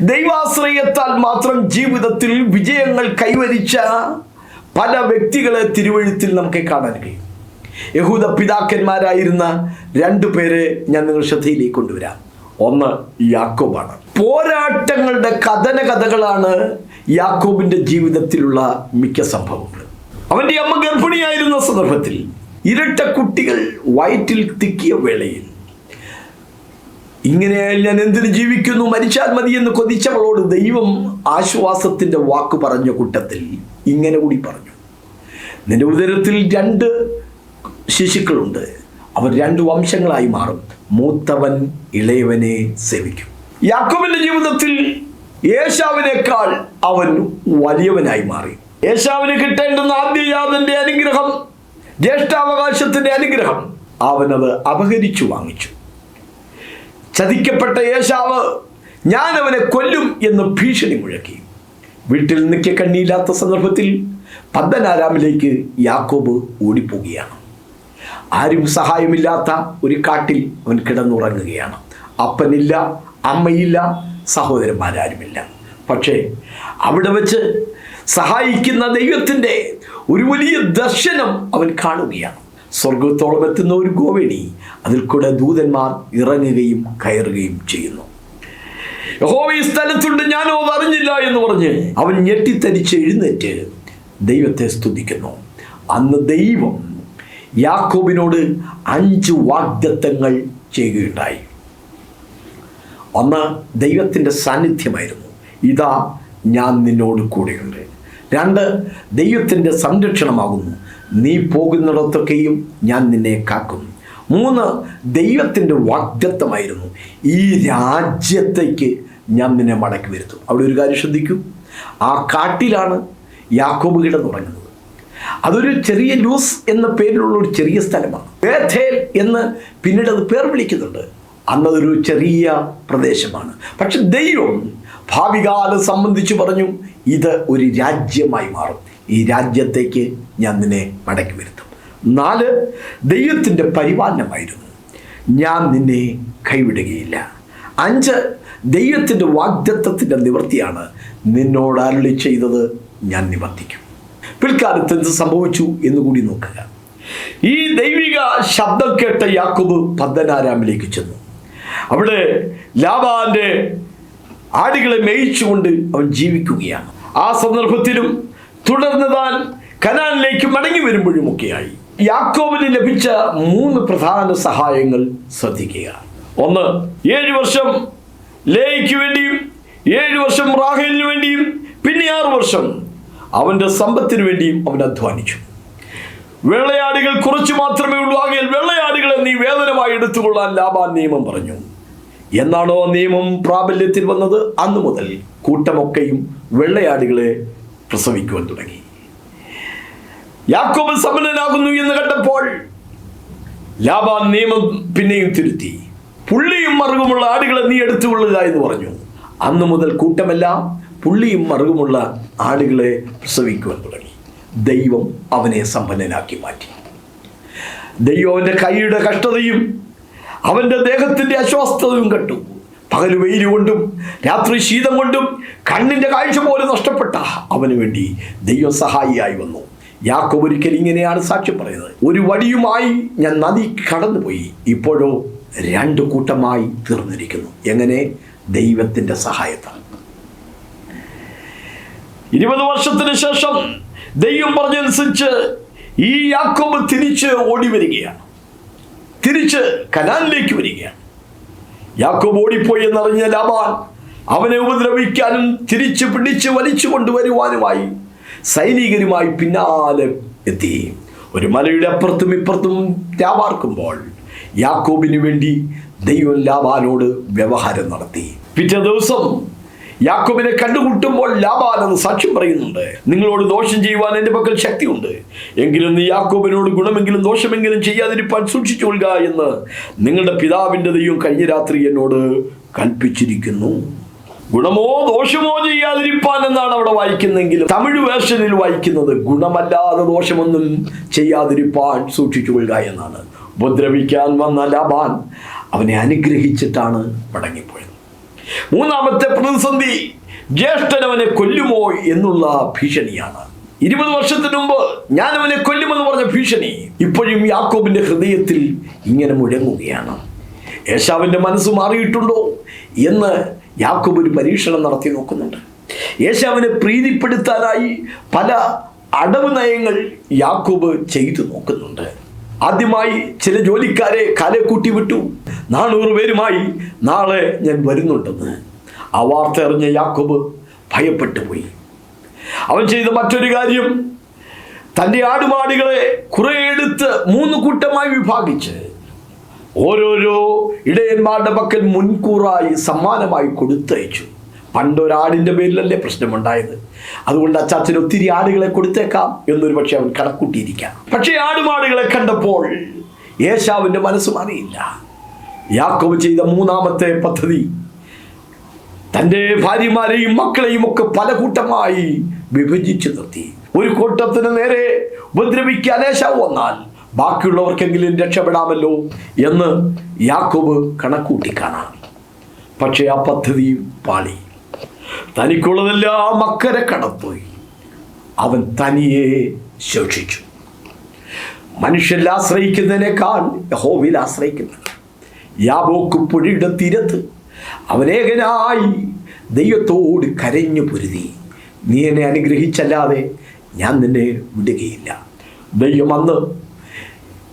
ദൈവാശ്രയത്താൽ മാത്രം ജീവിതത്തിൽ വിജയങ്ങൾ കൈവരിച്ച പല വ്യക്തികളെ തിരുവഴുത്തിൽ നമുക്ക് കാണാൻ കഴിയും. യഹൂദ പിതാക്കന്മാരായിരുന്ന രണ്ടു പേരെ ഞാൻ നിങ്ങൾ ശ്രദ്ധയിലേക്ക് കൊണ്ടുവരാം. ഒന്ന് യാക്കോബാണ്. പോരാട്ടങ്ങളുടെ കഥന കഥകളാണ് യാക്കോബിന്റെ ജീവിതത്തിലുള്ള മിക്ക സംഭവങ്ങൾ അവന്റെ അമ്മ ഗർഭിണിയായിരുന്ന സന്ദർഭത്തിൽ ഇരട്ട കുട്ടികൾ വയറ്റിൽ തിക്കിയ വേളയിൽ ഇങ്ങനെ ഞാൻ എന്തിനു ജീവിക്കുന്നു? മരിച്ചാൽ മതി എന്ന് കൊതിച്ചവളോട് ദൈവം ആശ്വാസത്തിന്റെ വാക്ക് പറഞ്ഞ കൂട്ടത്തിൽ ഇങ്ങനെ കൂടി പറഞ്ഞു. നിന്റെ ഉദരത്തിൽ രണ്ട് ശിശുക്കളുണ്ട്. അവർ രണ്ട് വംശങ്ങളായി മാറും. മൂത്തവൻ ഇളയവനെ സേവിക്കും. യാക്കോബിന്റെ ജീവിതത്തിൽ യേശാവിനേക്കാൾ അവൻ വലിയവനായി മാറി. യേശാവിന് കിട്ടേണ്ടുന്ന ആദ്യജാതന്റെ അനുഗ്രഹം ജ്യേഷ്ഠാവകാശത്തിന്റെ അനുഗ്രഹം അവനത് അപഹരിച്ചു വാങ്ങിച്ചു. ചതിക്കപ്പെട്ട യേശാവ് ഞാൻ അവനെ കൊല്ലും എന്ന് ഭീഷണി മുഴക്കി. വീട്ടിൽ നിൽക്കിയ കണ്ണിയില്ലാത്ത സന്ദർഭത്തിൽ പദ്ധനാരാമിലേക്ക് യാക്കോബ് ഓടിപ്പോവുകയാണ് ആരും സഹായമില്ലാത്ത ഒരു കാട്ടിൽ അവൻ കിടന്നുറങ്ങുകയാണ്. അപ്പനില്ല അമ്മയില്ല സഹോദരന്മാരാരുമില്ല. പക്ഷേ അവിടെ വെച്ച് സഹായിക്കുന്ന ദൈവത്തിന്റെ ഒരു വലിയ ദർശനം അവൻ കാണുകയാണ്. സ്വർഗത്തോളം എത്തുന്ന ഒരു ഗോവേണി അതിൽ കൂടെ ദൂതന്മാർ ഇറങ്ങുകയും കയറുകയും ചെയ്യുന്നു. യഹോവ ഈ സ്ഥലത്തുണ്ട് ഞാനോ അറിഞ്ഞില്ല എന്ന് പറഞ്ഞ് അവൻ ഞെട്ടിത്തരിച്ച് എഴുന്നേറ്റ് ദൈവത്തെ സ്തുതിക്കുന്നു. അന്ന് ദൈവം യാക്കോബിനോട് അഞ്ച് വാഗ്ദത്തങ്ങൾ ചെയ്യുകയുണ്ടായി. ഒന്ന് ദൈവത്തിന്റെ സാന്നിധ്യമായിരുന്നു. ഇതാ ഞാൻ നിന്നോട് കൂടെയുണ്ട്. രണ്ട് ദൈവത്തിന്റെ സംരക്ഷണമാകുന്നു. നീ പോകുന്നിടത്തൊക്കെയും ഞാൻ നിന്നെ കാക്കും. മൂന്ന് ദൈവത്തിന്റെ വാഗ്ദത്തമായിരുന്നു. ഈ രാജ്യത്തേക്ക് ഞാൻ നിന്നെ മടക്കി വരുത്തും. അവിടെ ഒരു കാര്യം ശ്രദ്ധിക്കൂ. ആ കാട്ടിലാണ് യാക്കോബ് കിടന്നുറങ്ങുന്നത്. അതൊരു ചെറിയ ലൂസ് എന്ന പേരിലുള്ള ഒരു ചെറിയ സ്ഥലമാണ്. ബേഥേൽ എന്ന് പിന്നീട് അത് പേർ വിളിക്കുന്നുണ്ട്. അന്നതൊരു ചെറിയ പ്രദേശമാണ്. പക്ഷെ ദൈവം ഭാവികാലം സംബന്ധിച്ച് പറഞ്ഞു ഇത് ഒരു രാജ്യമായി മാറും. ഈ രാജ്യത്തേക്ക് ഞാൻ നിന്നെ മടക്കി വരുത്തും. നാല് ദൈവത്തിന്റെ പരിപാലനമായിരുന്നു. ഞാൻ നിന്നെ കൈവിടുകയില്ല. അഞ്ച് ദൈവത്തിന്റെ വാഗ്ദത്വത്തിന്റെ നിവൃത്തിയാണ് നിന്നോട് അരുളി ചെയ്തത് ഞാൻ നിവർത്തിക്കും. പിൽക്കാലത്ത് എന്ത് സംഭവിച്ചു എന്ന് കൂടി നോക്കുക. ഈ ദൈവിക ശബ്ദം കേട്ട യാക്കോബ് പദ്മനാരാമിലേക്ക് ചെന്നു. അവിടെ ലാബാന്റെ ആടുകളെ മേയിച്ചുകൊണ്ട് അവൻ ജീവിക്കുകയാണ്. ആ സന്ദർഭത്തിലും തുടർന്ന് താൻ കനാനിലേക്ക് മടങ്ങി വരുമ്പോഴുമൊക്കെയായി. യാക്കോബിന് ലഭിച്ച മൂന്ന് പ്രധാന സഹായങ്ങൾ ശ്രദ്ധിക്കുക ഒന്ന് ഏഴ് വർഷം ലേയ്ക്ക് വേണ്ടിയും ഏഴ് വർഷം റാഹേലിന് വേണ്ടിയും പിന്നെ ആറ് വർഷം അവന്റെ സമ്പത്തിനു വേണ്ടിയും അവൻ അധ്വാനിച്ചു. വെള്ളയാടുകൾ കുറച്ച് മാത്രമേ ഉള്ളൂ ആകെ വെള്ളയാടുകളെ നീ വേതനമായി എടുത്തുകൊള്ളാൻ ലാഭാൻ നിയമം പറഞ്ഞു. എന്നാണോ നിയമം പ്രാബല്യത്തിൽ വന്നത്? അന്നു മുതൽ കൂട്ടമൊക്കെയും വെള്ളയാടുകളെ പ്രസവിക്കുവാൻ തുടങ്ങി. യാക്കോബ് സമ്പന്നനാകുന്നു എന്ന് കണ്ടപ്പോൾ ലാബാൻ നിയമം പിന്നെയും തിരുത്തി. പുള്ളിയും മറുകുമുള്ള ആടുകളെ നീ എടുത്തുകൊള്ളുക എന്ന് പറഞ്ഞു. അന്നു മുതൽ കൂട്ടമെല്ലാം പുള്ളിയും മറുകുമുള്ള ആടുകളെ പ്രസവിക്കുവാൻ തുടങ്ങി. ദൈവം അവനെ സമ്പന്നനാക്കി മാറ്റി. ദൈവം അവന്റെ കൈയുടെ കഷ്ടതയും അവന്റെ ദേഹത്തിന്റെ അസ്വസ്ഥതയും കണ്ടു. പകൽ വെയിൽ കൊണ്ടും രാത്രി ശീതം കൊണ്ടും കണ്ണിന്റെ കാഴ്ച പോലും നഷ്ടപ്പെട്ട അവന് വേണ്ടി ദൈവം സഹായിയായി വന്നു. യാക്കോബ് ഒരിക്കൽ ഇങ്ങനെയാണ് സാക്ഷ്യം പറയുന്നത്. ഒരു വടിയുമായി ഞാൻ നദി കടന്നുപോയി. ഇപ്പോഴോ രണ്ട് കൂട്ടമായി തീർന്നിരിക്കുന്നു. എങ്ങനെ? ദൈവത്തിന്റെ സഹായത്താൽ. ഇരുപത് വർഷത്തിന് ശേഷം ദൈവം പറഞ്ഞനുസരിച്ച് ഈ യാക്കോബ് തിരിച്ച് ഓടി വരികയാണ്. തിരിച്ച് കനാലിലേക്ക് വരികയാണ്. യാക്കോബ് ഓടിപ്പോയി എന്നറിഞ്ഞ ലാബാൻ അവനെ ഉപദ്രവിക്കാനും തിരിച്ചു പിടിച്ച് വലിച്ചു കൊണ്ടുവരുവാനുമായി സൈനികരുമായി പിന്നാലെ എത്തി. ഒരു മലയുടെ അപ്പുറത്തും ഇപ്പുറത്തും രാവാർക്കുമ്പോൾ യാക്കോബിന് വേണ്ടി ദൈവം ലാബാനോട് വ്യവഹാരം നടത്തി. പിറ്റേ ദിവസം യാക്കോബിനെ കണ്ടുമുട്ടുമ്പോൾ ലാബാൻ എന്ന് സാക്ഷ്യം പറയുന്നുണ്ട്. നിങ്ങളോട് ദോഷം ചെയ്യുവാൻ എന്റെ പക്കൽ ശക്തിയുണ്ട്. എങ്കിലും നീ യാക്കോബിനോട് ഗുണമെങ്കിലും ദോഷമെങ്കിലും ചെയ്യാതിരിപ്പാൻ സൂക്ഷിച്ചു കൊള്ളുക എന്ന് നിങ്ങളുടെ പിതാവിന്റെ ദൈവം കഴിഞ്ഞ രാത്രി എന്നോട് കൽപ്പിച്ചിരിക്കുന്നു. ഗുണമോ ദോഷമോ ചെയ്യാതിരിപ്പാൻ എന്നാണ് അവിടെ വായിക്കുന്നെങ്കിലും തമിഴ് വേർഷനിൽ വായിക്കുന്നത് ഗുണമല്ലാതെ ദോഷമൊന്നും ചെയ്യാതിരിപ്പാൻ സൂക്ഷിച്ചു കൊള്ളുക എന്നാണ്. ഉപദ്രവിക്കാൻ വന്ന ലാബാൻ അവനെ അനുഗ്രഹിച്ചിട്ടാണ് മടങ്ങിപ്പോയത്. മൂന്നാമത്തെ പ്രതിസന്ധി ജ്യേഷ്ഠൻ അവനെ കൊല്ലുമോ എന്നുള്ള ഭീഷണിയാണ്. ഇരുപത് വർഷത്തിന് മുമ്പ് ഞാൻ അവനെ കൊല്ലുമെന്ന് പറഞ്ഞ ഭീഷണി ഇപ്പോഴും യാക്കോബിന്റെ ഹൃദയത്തിൽ ഇങ്ങനെ മുഴങ്ങുകയാണ്. യേശാവിന്റെ മനസ്സ് മാറിയിട്ടുണ്ടോ എന്ന് യാക്കോബ് ഒരു പരീക്ഷണം നടത്തി നോക്കുന്നുണ്ട്. യേശാവിനെ പ്രീതിപ്പെടുത്താനായി പല അടവ് നയങ്ങൾ യാക്കോബ് ചെയ്തു നോക്കുന്നുണ്ട്. ആദ്യമായി ചില ജോലിക്കാരെ കാലെ കൂട്ടി വിട്ടു. നാനൂറ് പേരുമായി നാളെ ഞാൻ വരുന്നുണ്ടെന്ന് ആ വാർത്ത അറിഞ്ഞ യാക്കോബ് ഭയപ്പെട്ടു പോയി. അവൻ ചെയ്ത മറ്റൊരു കാര്യം തന്റെ ആടുമാടുകളെ കുറെ എടുത്ത് മൂന്ന് കൂട്ടമായി വിഭാഗിച്ച് ഓരോരോ ഇടയന്മാരുടെ പക്കൽ മുൻകൂറായി സമ്മാനമായി കൊടുത്തയച്ചു. പണ്ടൊരാടിന്റെ പേരിലല്ലേ പ്രശ്നമുണ്ടായത്? അതുകൊണ്ട് അച്ചാച്ചന് ഒത്തിരി ആടുകളെ കൊടുത്തേക്കാം എന്നൊരു പക്ഷെ അവൻ കണക്കൂട്ടിയിരിക്കാം പക്ഷേ ആടുമാടുകളെ കണ്ടപ്പോൾ യേശാവിന്റെ മനസ്സ് മാറിയില്ല യാക്കോബ് ചെയ്ത മൂന്നാമത്തെ പദ്ധതി. തന്റെ ഭാര്യമാരെയും മക്കളെയും ഒക്കെ പല കൂട്ടമായി വിഭജിച്ചു നിർത്തി. ഒരു കൂട്ടത്തിന് നേരെ ഉപദ്രവിക്കാൻ ഏശാവ് വന്നാൽ ബാക്കിയുള്ളവർക്കെങ്കിലും രക്ഷപ്പെടാമല്ലോ എന്ന് യാക്കോബ് കണക്കൂട്ടി കാണാം പക്ഷേ ആ പദ്ധതിയും പാളി. തനിക്കുള്ളതെല്ലാം മക്കരെ കടത്തുപോയി. അവൻ തനിയെ ശോഷിച്ചു. മനുഷ്യരിൽ ആശ്രയിക്കുന്നതിനേക്കാൾ യഹോവയിൽ ആശ്രയിക്കുന്നത് യാബോക്ക് പുഴയുടെ തീരത്ത്. അവനേകനായി ദൈവത്തോട് കരഞ്ഞു പൊരുതി. നീ എന്നെ അനുഗ്രഹിച്ചല്ലാതെ ഞാൻ നിന്നെ വിടുകയില്ല. ദൈവം അന്ന്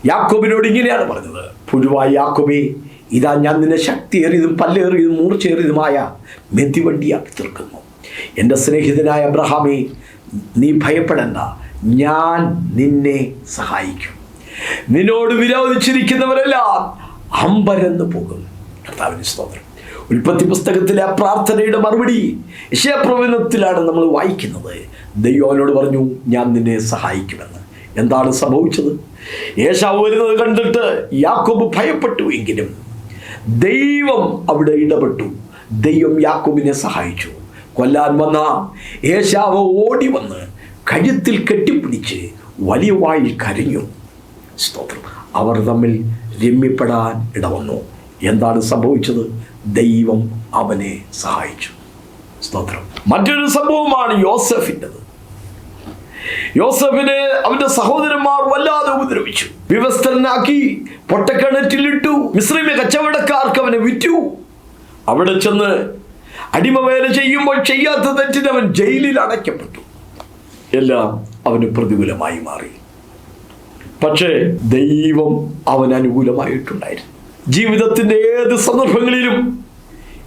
യാക്കോബിനോട് ഇങ്ങനെയാണ് പറഞ്ഞത്. പുഴുവായി യാക്കോബേ ഇതാ ഞാൻ നിന്നെ ശക്തിയേറിയതും പല്ലേറിയതും മൂർച്ചയേറിയതുമായ മെതിവണ്ടിയാക്കി തീർക്കുന്നു എന്റെ സ്നേഹിതനായ അബ്രഹാമേ നീ ഭയപ്പെടണ്ട. ഞാൻ നിന്നെ സഹായിക്കും. നിന്നോട് വിരോധിച്ചിരിക്കുന്നവരെല്ലാം അമ്പരന്ന് പോകും കർത്താവിന് സ്തോത്രം. ഉൽപ്പത്തി പുസ്തകത്തിലെ ആ പ്രാർത്ഥനയുടെ മറുപടി യശയപ്രവചനത്തിലാണ് നമ്മൾ വായിക്കുന്നത്. ദൈവം അവനോട് പറഞ്ഞു ഞാൻ നിന്നെ സഹായിക്കുമെന്ന്. എന്താണ് സംഭവിച്ചത്? യേശാവ് വരുന്നത് കണ്ടിട്ട് യാക്കോബ് ഭയപ്പെട്ടു എങ്കിലും ദൈവം അവിടെ ഇടപെട്ടു. ദൈവം യാക്കോബിനെ സഹായിച്ചു. കൊല്ലാൻ വന്ന യേശാവ് ഓടി വന്ന് കഴുത്തിൽ കെട്ടിപ്പിടിച്ച് വലിയ വായിൽ കരഞ്ഞു. സ്തോത്രം. അവർ തമ്മിൽ രമ്യപ്പെടാൻ ഇടവന്നു. എന്താണ് സംഭവിച്ചത്? ദൈവം അവനെ സഹായിച്ചു. സ്തോത്രം. മറ്റൊരു സംഭവമാണ് യോസഫിന്റെത്. യോസഫിനെ അവന്റെ സഹോദരന്മാർ വല്ലാതെ ഉപദ്രവിച്ചു. വിവസ്ത്രനാക്കി പൊട്ടക്കിണറ്റിലിട്ടു മിശ്രീമ കച്ചവടക്കാർക്ക് അവനെ വിറ്റു. അവിടെ ചെന്ന് അടിമവേല ചെയ്യുമ്പോൾ ചെയ്യാത്ത തെറ്റിന് അവൻ ജയിലിൽ അടയ്ക്കപ്പെട്ടു. എല്ലാം അവന് പ്രതികൂലമായി മാറി. പക്ഷേ ദൈവം അവൻ അനുകൂലമായിട്ടുണ്ടായിരുന്നു. ജീവിതത്തിന്റെ ഏത് സന്ദർഭങ്ങളിലും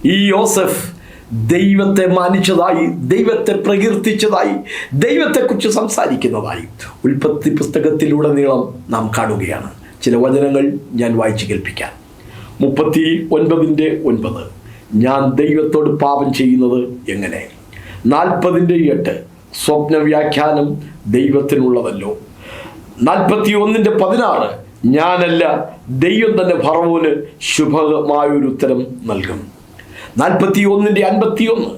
ഈ യോസഫ് ദൈവത്തെ മാനിച്ചതായി ദൈവത്തെ പ്രകീർത്തിച്ചതായി ദൈവത്തെക്കുറിച്ച് സംസാരിക്കുന്നതായി ഉൽപ്പത്തി പുസ്തകത്തിലുടനീളം നാം കാണുകയാണ്. ചില വചനങ്ങൾ ഞാൻ വായിച്ചു കേൾപ്പിക്കാം. മുപ്പത്തി ഒൻപതിന്റെ ഒൻപത്. ഞാൻ ദൈവത്തോട് പാപം ചെയ്യുന്നത് എങ്ങനെ? നാൽപ്പതിന്റെ എട്ട്. സ്വപ്ന വ്യാഖ്യാനം ദൈവത്തിനുള്ളതല്ലോ. നാൽപ്പത്തി ഒന്നിന്റെ പതിനാറ് ഞാനല്ല ദൈവം തന്നെ ഭർവോന് ശുഭമായൊരു ഉത്തരം നൽകും. നാൽപ്പത്തി ഒന്നിന്റെ അൻപത്തി ഒന്ന്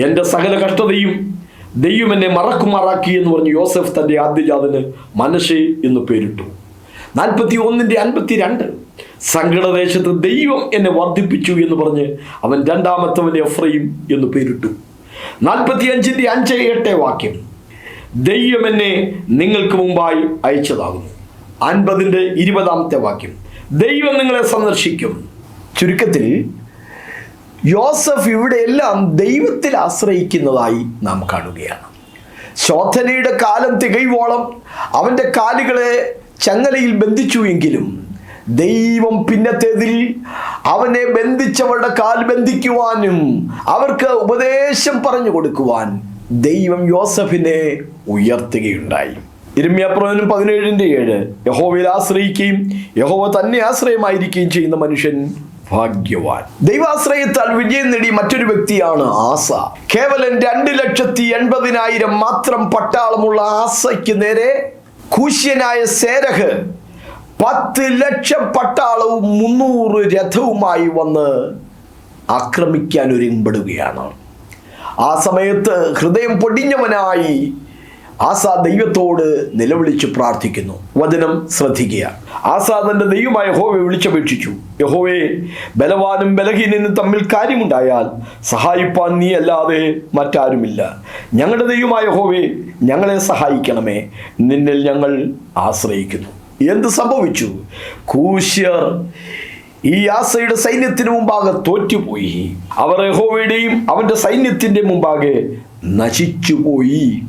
എന്റെ സകല കഷ്ടതയും ദൈവം എന്നെ മറക്കുമാറാക്കി എന്ന് പറഞ്ഞ് യോസഫ് തന്റെ ആദ്യജാതന് മനഷെ എന്ന് പേരിട്ടു. നാൽപ്പത്തി ഒന്നിന്റെ അൻപത്തി രണ്ട് സങ്കടദേശത്ത് ദൈവം എന്നെ വർദ്ധിപ്പിച്ചു എന്ന് പറഞ്ഞ് അവൻ രണ്ടാമത്തവൻ എഫ്രയും എന്ന് പേരിട്ടു. നാൽപ്പത്തി അഞ്ചിന്റെ അഞ്ച് എട്ട് വാക്യം ദൈവം എന്നെ നിങ്ങൾക്ക് മുമ്പായി അയച്ചതാകുന്നു. അൻപതിന്റെ ഇരുപതാമത്തെ വാക്യം. ദൈവം നിങ്ങളെ സന്ദർശിക്കും. ചുരുക്കത്തിൽ യോസഫ് ഇവിടെയെല്ലാം ദൈവത്തിൽ ആശ്രയിക്കുന്നതായി നാം കാണുകയാണ്. ശോധനയുടെ കാലം തികയുവോളം അവന്റെ കാലുകളെ ചങ്ങലയിൽ ബന്ധിച്ചു എങ്കിലും ദൈവം പിന്നത്തേതിൽ അവനെ ബന്ധിച്ചവരുടെ കാൽ ബന്ധിക്കുവാനും അവർക്ക് ഉപദേശം പറഞ്ഞു കൊടുക്കുവാൻ ദൈവം യോസഫിനെ ഉയർത്തുകയുണ്ടായി. ഇരുമ്യാപ്രവനും പതിനേഴിന്റെ ഏഴ്. യഹോവയിൽ ആശ്രയിക്കുകയും യഹോവ തന്നെ ആശ്രയമായിരിക്കുകയും ചെയ്യുന്ന മനുഷ്യൻ ഭാഗ്യവാൻ. ദൈവാശ്രയത്താൽ വിജയം നേടിയ മറ്റൊരു വ്യക്തിയാണ് ആസ. കേവലം രണ്ട് ലക്ഷത്തി എൺപതിനായിരം മാത്രം പട്ടാളമുള്ള ആസയ്ക്ക് നേരെ കൂശ്യനായ സേരഹ് പത്ത് ലക്ഷം പട്ടാളവും മുന്നൂറ് രഥവുമായി വന്ന് ആക്രമിക്കാൻ ഒരുമ്പെടുകയാണ് ആ സമയത്ത് ഹൃദയം പൊടിഞ്ഞവനായി ആസാ ദൈവത്തോട് നിലവിളിച്ച് പ്രാർത്ഥിക്കുന്നു. വചനം ശ്രദ്ധിക്കുക ആസാ തന്റെ ദൈവമായ യഹോവയെ വിളിച്ചപേക്ഷിച്ചു. യഹോവേ ബലവാനും ബലഹീനനും തമ്മിൽ കാര്യമുണ്ടായാൽ സഹായിപ്പാൻ നീ അല്ലാതെ മറ്റാരുമില്ല. ഞങ്ങളുടെ ദൈവമായ യഹോവേ ഞങ്ങളെ സഹായിക്കണമേ. നിന്നിൽ ഞങ്ങൾ ആശ്രയിക്കുന്നു. എന്ത് സംഭവിച്ചു? കൂശ്യർ ഈ ആസയുടെ സൈന്യത്തിന് മുമ്പാകെ തോറ്റുപോയി. അവർ യഹോവയുടെയും അവന്റെ സൈന്യത്തിന്റെ മുമ്പാകെ നശിച്ചുപോയി.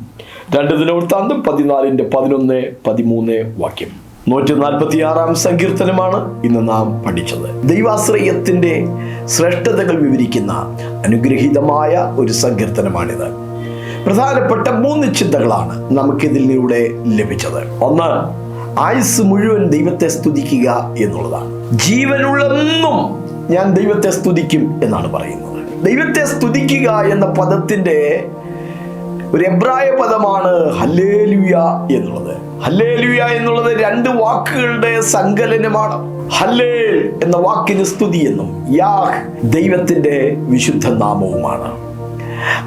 രണ്ട് ദിനവൃത്താന്തം പതിനാലിന്റെ പതിനൊന്ന് പതിമൂന്ന് വാക്യം. നൂറ്റി നാൽപ്പത്തി ആറാം സങ്കീർത്തനമാണ് ഇന്ന് നാം പഠിച്ചത്. ദൈവാശ്രയത്തിന്റെ ശ്രേഷ്ഠതകൾ വിവരിക്കുന്ന അനുഗ്രഹീതമായ ഒരു സങ്കീർത്തനമാണിത്. പ്രധാനപ്പെട്ട മൂന്ന് ചിന്തകളാണ് നമുക്കിതിലൂടെ ലഭിച്ചത്. ഒന്ന് ആയുസ് മുഴുവൻ ദൈവത്തെ സ്തുതിക്കുക എന്നുള്ളതാണ്. ജീവനുള്ളെന്നും ഞാൻ ദൈവത്തെ സ്തുതിക്കും എന്നാണ് പറയുന്നത്. ദൈവത്തെ സ്തുതിക്കുക എന്ന പദത്തിന്റെ ഒരു എബ്രായ പദമാണ് ഹല്ലേലുയ എന്നുള്ളത്. ഹല്ലേലുയ എന്നുള്ളത് രണ്ട് വാക്കുകളുടെ സങ്കലനമാണ്. ഹല്ലേൽ എന്ന വാക്കിന് സ്തുതി എന്നും യാഹ് ദൈവത്തിന്റെ വിശുദ്ധ നാമവുമാണ്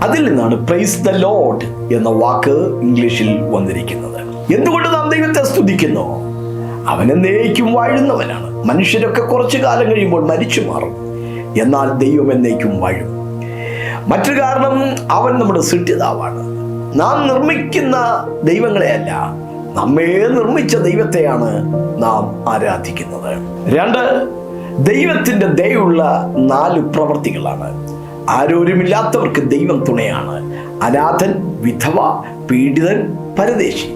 അതിൽ നിന്നാണ് പ്രൈസ് ദ ലോഡ് എന്ന വാക്ക് ഇംഗ്ലീഷിൽ വന്നിരിക്കുന്നത്. എന്തുകൊണ്ട് നാം ദൈവത്തെ സ്തുതിക്കുന്നു? അവനെ എന്നേക്കും വാഴുന്നവനാണ്. മനുഷ്യരൊക്കെ കുറച്ചു കാലം കഴിയുമ്പോൾ മരിച്ചു മാറും. എന്നാൽ ദൈവം എന്നേക്കും വാഴും. മറ്റു കാരണം അവൻ നമ്മുടെ സൃഷ്ടിതാവാണ്. നാം നിർമ്മിക്കുന്ന ദൈവങ്ങളെയല്ല നമ്മെ നിർമ്മിച്ച ദൈവത്തെയാണ് നാം ആരാധിക്കുന്നത്. രണ്ട് ദൈവത്തിന്റെ ദയുള്ള നാല് പ്രവൃത്തികളാണ് ആരോരുമില്ലാത്തവർക്ക് ദൈവം തുണയാണ്. അനാഥൻ വിധവ പീഡിതൻ പരദേശി.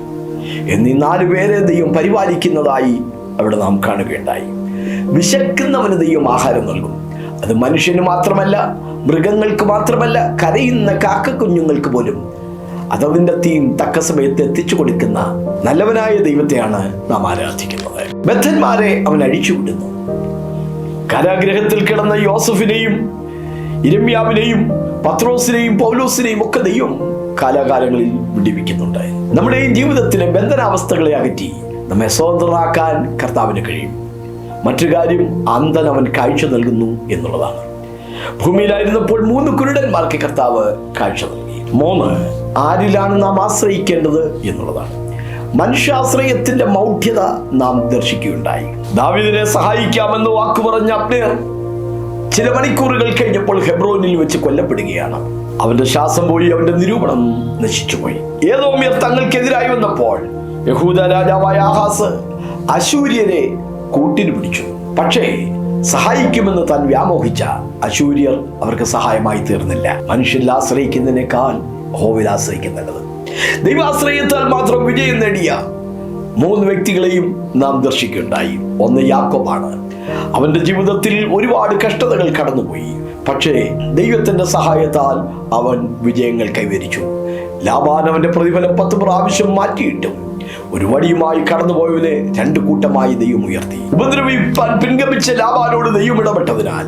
എന്നീ നാല് പേരെ ദൈവം പരിപാലിക്കുന്നതായി അവിടെ നാം കാണുകയുണ്ടായി. വിശക്കുന്നവന് ദൈവം ആഹാരം നൽകും. അത് മനുഷ്യന് മാത്രമല്ല മൃഗങ്ങൾക്ക് മാത്രമല്ല കരയുന്ന കാക്ക കുഞ്ഞുങ്ങൾക്ക് പോലും. അതതിന്റെ തീം തക്ക സമയത്ത് എത്തിച്ചു കൊടുക്കുന്ന നല്ലവനായ ദൈവത്തെയാണ് നാം ആരാധിക്കുന്നത്. ബദ്ധന്മാരെ അവൻ അഴിച്ചുവിടുന്നു കാരാഗ്രഹത്തിൽ കിടന്ന യോസഫിനെയും ഇരമ്യാവിനെയും പത്രോസിനെയും പൗലോസിനെയും ഒക്കെ ദൈവം കാലാകാലങ്ങളിൽ വിടിവിക്കുന്നുണ്ട്. നമ്മുടെയും ജീവിതത്തിലെ ബന്ധനാവസ്ഥകളെ അകറ്റി നമ്മെ സ്വതന്ത്രനാക്കാൻ കർത്താവിന് കഴിയും. മറ്റു കാര്യം അന്തൻ അവൻ കാഴ്ച നൽകുന്നു എന്നുള്ളതാണ്. ഭൂമിയിലായിരുന്നപ്പോൾ മൂന്ന് കുരുടന്മാർക്ക് കർത്താവ് കാഴ്ച നൽകി. മൂന്ന് ആരിലാണ് നാം ആശ്രയിക്കേണ്ടത് എന്നുള്ളതാണ്. മനുഷ്യാശ്രയത്തിന്റെ മൗഢ്യത നാം ദർശിക്കുകയുണ്ടായി. ദാവിദിനെ സഹായിക്കാമെന്ന് വാക്കു പറഞ്ഞ അബ്നേർ ചില മണിക്കൂറുകൾ കഴിഞ്ഞപ്പോൾ ഹെബ്രോനിൽ വെച്ച് കൊല്ലപ്പെടുകയാണ്. അവന്റെ ശ്വാസം പോയി അവന്റെ നിരൂപണം നശിച്ചുപോയി. ഏതോമ്യർ തങ്ങൾക്കെതിരായി വന്നപ്പോൾ യഹൂദ രാജാവായ ആഹാസ് അശൂര്യരെ കൂട്ടിന് പിടിച്ചു. പക്ഷേ സഹായിക്കുമെന്ന് താൻ വ്യാമോഹിച്ച അശൂര്യർ അവർക്ക് സഹായമായി തീർന്നില്ല. മനുഷ്യരിൽ ആശ്രയിക്കുന്നതിനേക്കാൾ ഹോവിൽ ആശ്രയിക്കുന്നുള്ളത് ദൈവാശ്രയത്താൽ മാത്രം വിജയം നേടിയ മൂന്ന് വ്യക്തികളെയും നാം ദർശിക്കുകയുണ്ടായി. ഒന്ന് യാക്കോബാണ്. അവന്റെ ജീവിതത്തിൽ ഒരുപാട് കഷ്ടതകൾ കടന്നുപോയി. പക്ഷേ ദൈവത്തിന്റെ സഹായത്താൽ അവൻ വിജയങ്ങൾ കൈവരിച്ചു. ലാബാൻ അവന്റെ പ്രതിഫലം പത്ത് പ്രാവശ്യം മാറ്റിയിട്ടും ഒരു വടിയുമായി കടന്നുപോയവനെ രണ്ടു കൂട്ടമായി ദൈവം ഉയർത്തി. ഉപദ്രവിപ്പാൻ പിൻഗമിച്ച ലാബാനോട് ദൈവം ഇടപെട്ടതിനാൽ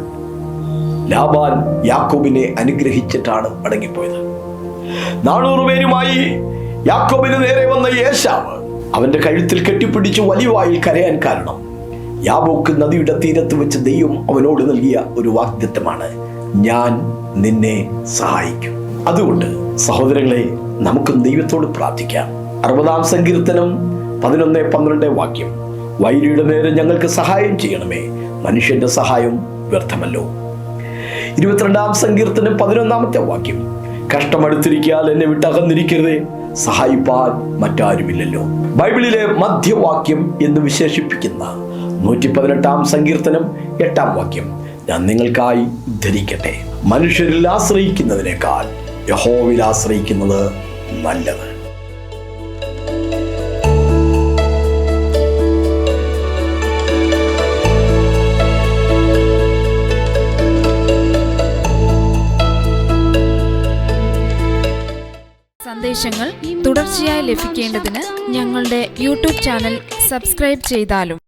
ലാബാൻ യാക്കോബിനെ അനുഗ്രഹിച്ചിട്ടാണ് മടങ്ങിപ്പോയത്. നാനൂറ് പേരുമായി യാക്കോബിന് നേരെ വന്ന യേശാവ് അവന്റെ കഴുത്തിൽ കെട്ടിപ്പിടിച്ച് വലിയ വായിൽ കരയാൻ കാരണം യാബോക്ക് നദിയുടെ തീരത്ത് വെച്ച് ദൈവം അവനോട് നൽകിയ ഒരു വാഗ്ദത്വമാണ് ഞാൻ നിന്നെ സഹായിക്കും. അതുകൊണ്ട് സഹോദരങ്ങളെ നമുക്കും ദൈവത്തോട് പ്രാർത്ഥിക്കാം. അറുപതാം സങ്കീർത്തനം പതിനൊന്ന് പന്ത്രണ്ട് വാക്യം വൈരിയുടെ നേരെ ഞങ്ങൾക്ക് സഹായം ചെയ്യണമേ മനുഷ്യന്റെ സഹായം വ്യർത്ഥമല്ലോ. ഇരുപത്തിരണ്ടാം സങ്കീർത്തനം പതിനൊന്നാമത്തെ വാക്യം കഷ്ടമെടുത്തിരിക്കാൽ എന്നെ വിട്ടകന്നിരിക്കരുതേ സഹായിപ്പാൻ മറ്റാരുമില്ലല്ലോ. ബൈബിളിലെ മധ്യവാക്യം എന്ന് വിശേഷിപ്പിക്കുന്ന നൂറ്റി പതിനെട്ടാം സങ്കീർത്തനം എട്ടാം വാക്യം. ഞാൻ നിങ്ങൾക്കായി ധരിക്കട്ടെ. മനുഷ്യരിൽ ആശ്രയിക്കുന്നതിനേക്കാൾ യഹോവിൽ ആശ്രയിക്കുന്നത് നല്ലത്. സന്ദേശങ്ങൾ തുടർച്ചയായി ലഭിക്കേണ്ടതിന് ഞങ്ങളുടെ യൂട്യൂബ് ചാനൽ സബ്സ്ക്രൈബ് ചെയ്താലും